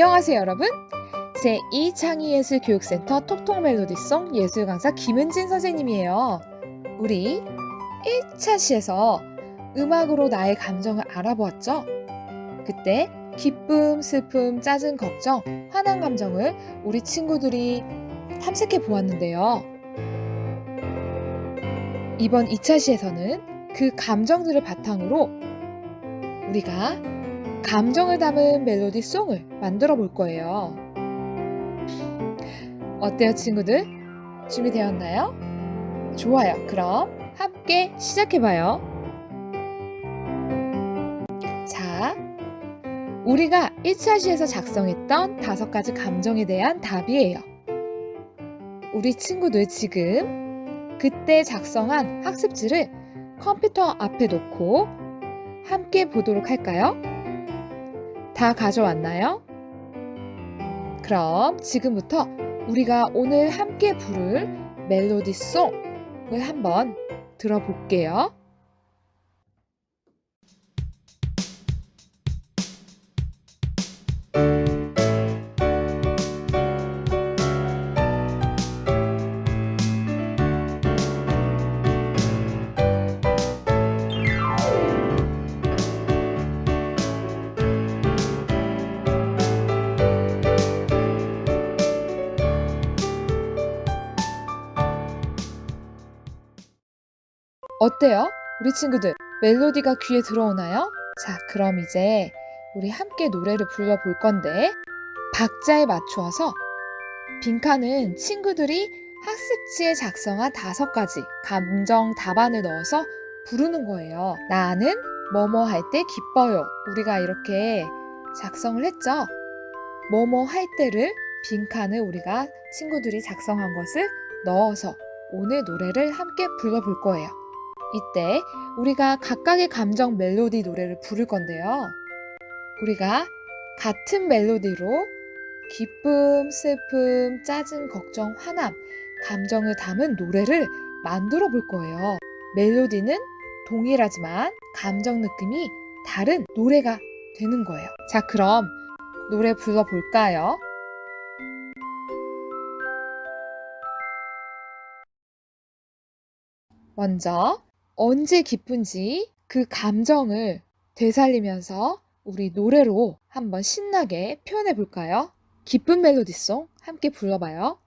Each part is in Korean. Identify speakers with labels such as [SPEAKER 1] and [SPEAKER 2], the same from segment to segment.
[SPEAKER 1] 안녕하세요 여러분. 제2창의예술 교육센터 톡톡 멜로디송 예술 강사 김은진 선생님이에요. 우리 1차 시에서 음악으로 나의 감정을 알아보았죠? 그때 기쁨, 슬픔, 짜증, 걱정, 화난 감정을 우리 친구들이 탐색해 보았는데요. 이번 2차 시에서는 그 감정들을 바탕으로 우리가 감정을 담은 멜로디 송을 만들어 볼 거예요. 어때요, 친구들? 준비되었나요? 좋아요. 그럼 함께 시작해 봐요. 자, 우리가 1차 시에서 작성했던 다섯 가지 감정에 대한 답이에요. 우리 친구들 지금 그때 작성한 학습지를 컴퓨터 앞에 놓고 함께 보도록 할까요? 다 가져왔나요? 그럼 지금부터 우리가 오늘 함께 부를 멜로디 송을 한번 들어볼게요. 어때요? 우리 친구들 멜로디가 귀에 들어오나요? 자, 그럼 이제 우리 함께 노래를 불러볼 건데 박자에 맞추어서 빈칸은 친구들이 학습지에 작성한 다섯 가지 감정 답안을 넣어서 부르는 거예요. 나는 뭐뭐 할 때 기뻐요. 우리가 이렇게 작성을 했죠. 뭐뭐 할 때를 빈칸을 우리가 친구들이 작성한 것을 넣어서 오늘 노래를 함께 불러볼 거예요. 이때 우리가 각각의 감정 멜로디 노래를 부를 건데요. 우리가 같은 멜로디로 기쁨, 슬픔, 짜증, 걱정, 화남, 감정을 담은 노래를 만들어 볼 거예요. 멜로디는 동일하지만 감정 느낌이 다른 노래가 되는 거예요. 자, 그럼 노래 불러볼까요? 먼저 언제 기쁜지 그 감정을 되살리면서 우리 노래로 한번 신나게 표현해 볼까요? 기쁜 멜로디송 함께 불러봐요.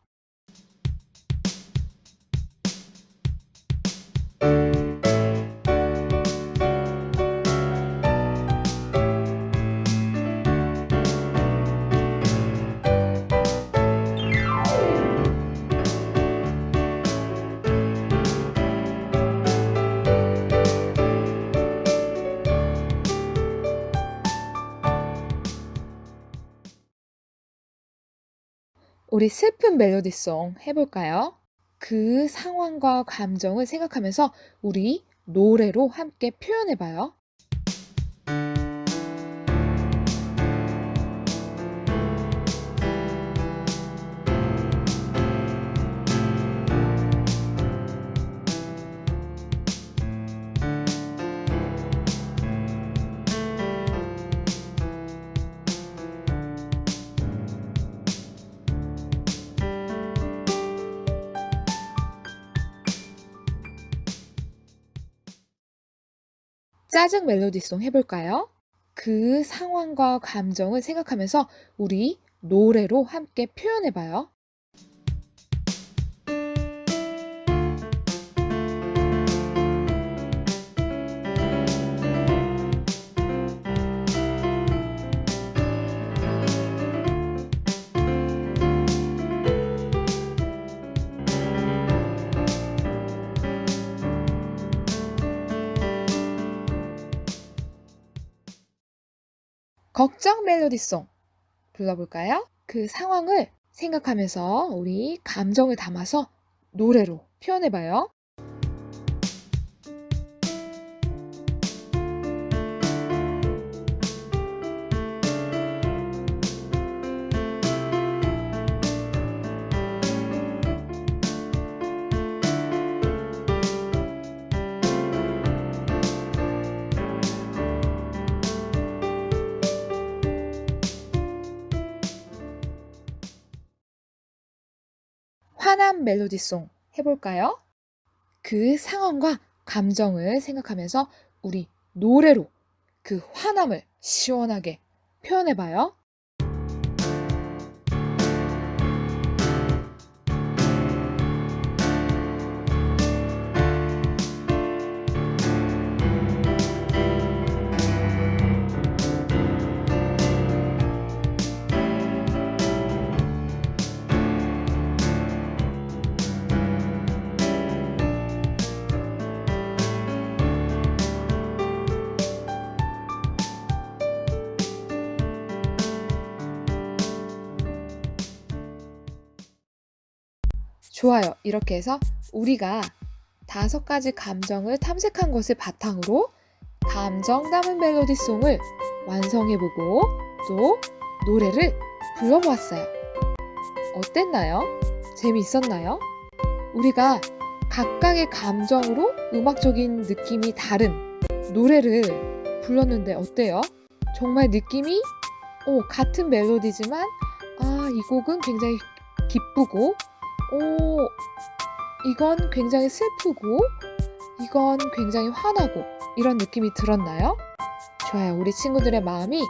[SPEAKER 1] 우리 슬픈 멜로디송 해볼까요? 그 상황과 감정을 생각하면서 우리 노래로 함께 표현해봐요. 짜증 멜로디송 해볼까요? 그 상황과 감정을 생각하면서 우리 노래로 함께 표현해봐요. 걱정 멜로디송 불러볼까요? 그 상황을 생각하면서 우리 감정을 담아서 노래로 표현해봐요. 화남 멜로디송 해볼까요? 그 상황과 감정을 생각하면서 우리 노래로 그 화남을 시원하게 표현해봐요. 좋아요. 이렇게 해서 우리가 다섯 가지 감정을 탐색한 것을 바탕으로 감정 담은 멜로디송을 완성해보고 또 노래를 불러보았어요. 어땠나요? 재미있었나요? 우리가 각각의 감정으로 음악적인 느낌이 다른 노래를 불렀는데 어때요? 정말 느낌이 오, 같은 멜로디지만 아, 이 곡은 굉장히 기쁘고 오, 이건 굉장히 슬프고, 이건 굉장히 화나고, 이런 느낌이 들었나요? 좋아요. 우리 친구들의 마음이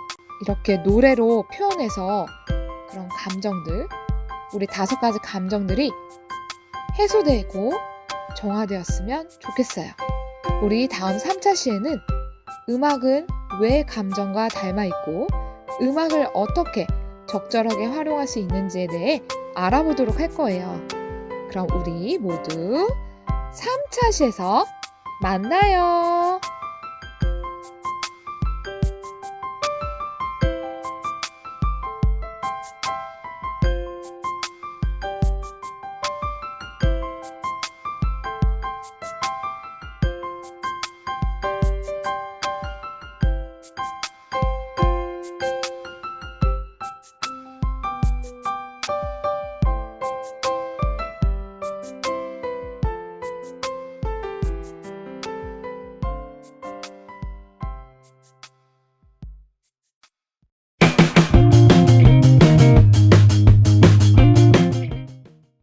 [SPEAKER 1] 이렇게 노래로 표현해서 그런 감정들, 우리 다섯 가지 감정들이 해소되고 정화되었으면 좋겠어요. 우리 다음 3차 시에는 음악은 왜 감정과 닮아 있고, 음악을 어떻게 적절하게 활용할 수 있는지에 대해 알아보도록 할 거예요. 그럼 우리 모두 3차 시에서 만나요.